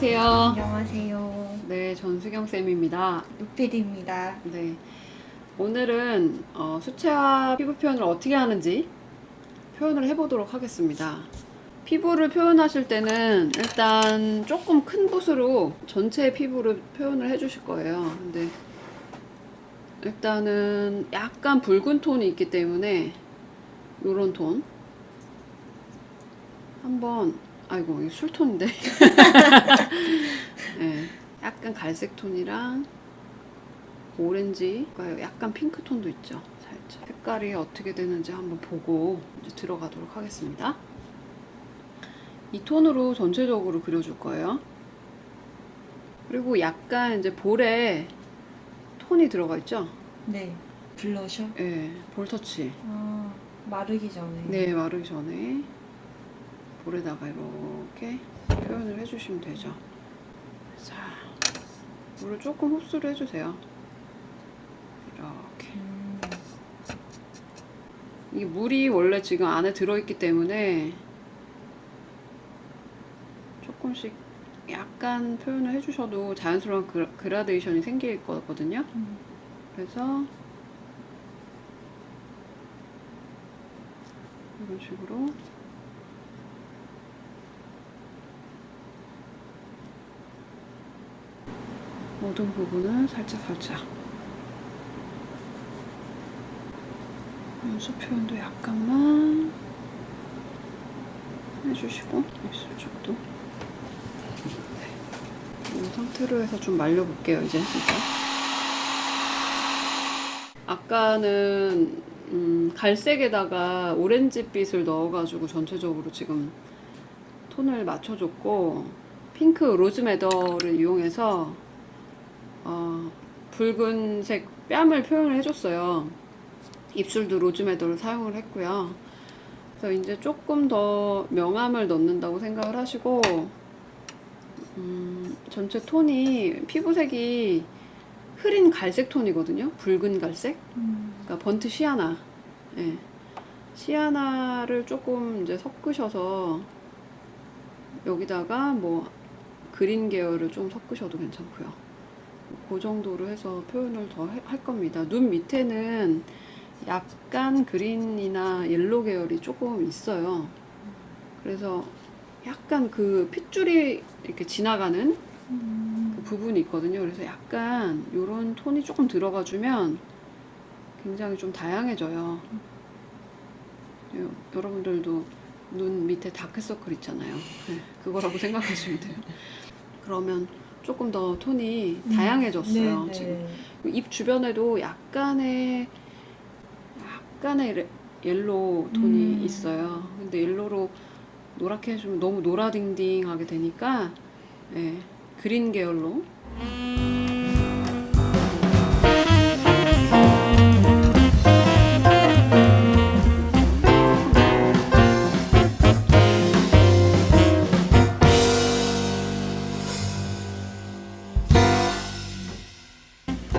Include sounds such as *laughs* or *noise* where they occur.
안녕하세요. 네, 전수경 쌤입니다. 루피디입니다. 네. 오늘은 어, 수채화 피부 표현을 어떻게 하는지 표현을 해보도록 하겠습니다. 피부를 표현하실 때는 일단 조금 큰 붓으로 전체 피부를 표현을 해주실 거예요. 근데 일단은 약간 붉은 톤이 있기 때문에 요런 톤 한번 아이고 이거 술톤인데 *laughs* 네, 약간 갈색 톤이랑 오렌지, 그러니까 약간 핑크 톤도 있죠. 살짝 색깔이 어떻게 되는지 한번 보고 이제 들어가도록 하겠습니다. 이 톤으로 전체적으로 그려줄 거예요. 그리고 약간 이제 볼에 톤이 들어가 있죠. 네. 블러셔? 예, 볼터치. 아, 마르기 전에. 네, 마르기 전에 볼에다가 이렇게 표현을 해주시면 되죠. 자, 물을 조금 흡수를 해주세요. 이렇게. 음, 이게 물이 원래 지금 안에 들어있기 때문에 조금씩 약간 표현을 해주셔도 자연스러운 그- 그라데이션이 생길 거거든요. 음. 그래서 이런 식으로 모든 부분을 살짝 살짝. 눈썹 표현도 약간만 해주시고 입술 쪽도. 네. 이 상태로 해서 좀 말려볼게요 이제. 진짜. 아까는 음, 갈색에다가 오렌지빛을 넣어가지고 전체적으로 지금 톤을 맞춰줬고 핑크 로즈메더를 이용해서 어, 붉은색 뺨을 표현을 해줬어요. 입술도 로즈메더를 사용을 했고요. 그래서 이제 조금 더 명암을 넣는다고 생각을 하시고 음, 전체 톤이 피부색이 흐린 갈색 톤이거든요. 붉은 갈색. 음. 그러니까 번트 시아나. 예. 시아나를 조금 이제 섞으셔서 여기다가 뭐 그린 계열을 좀 섞으셔도 괜찮고요. 그 정도로 해서 표현을 더 할 겁니다. 눈 밑에는 약간 그린이나 옐로 계열이 조금 있어요. 그래서 약간 그 핏줄이 이렇게 지나가는 음. 그 부분이 있거든요. 그래서 약간 이런 톤이 조금 들어가주면 굉장히 좀 다양해져요. 요- 여러분들도 눈 밑에 다크서클 있잖아요. 네, 그거라고 *laughs* 생각하시면 돼요. 그러면 조금 더 톤이 다양해졌어요. 네, 지금 네. 입 주변에도 약간의 약간의 레- 옐로우 톤이 음. 있어요. 근데 옐로우로 노랗게 해주면 너무 노라딩딩하게 되니까 예, 그린 계열로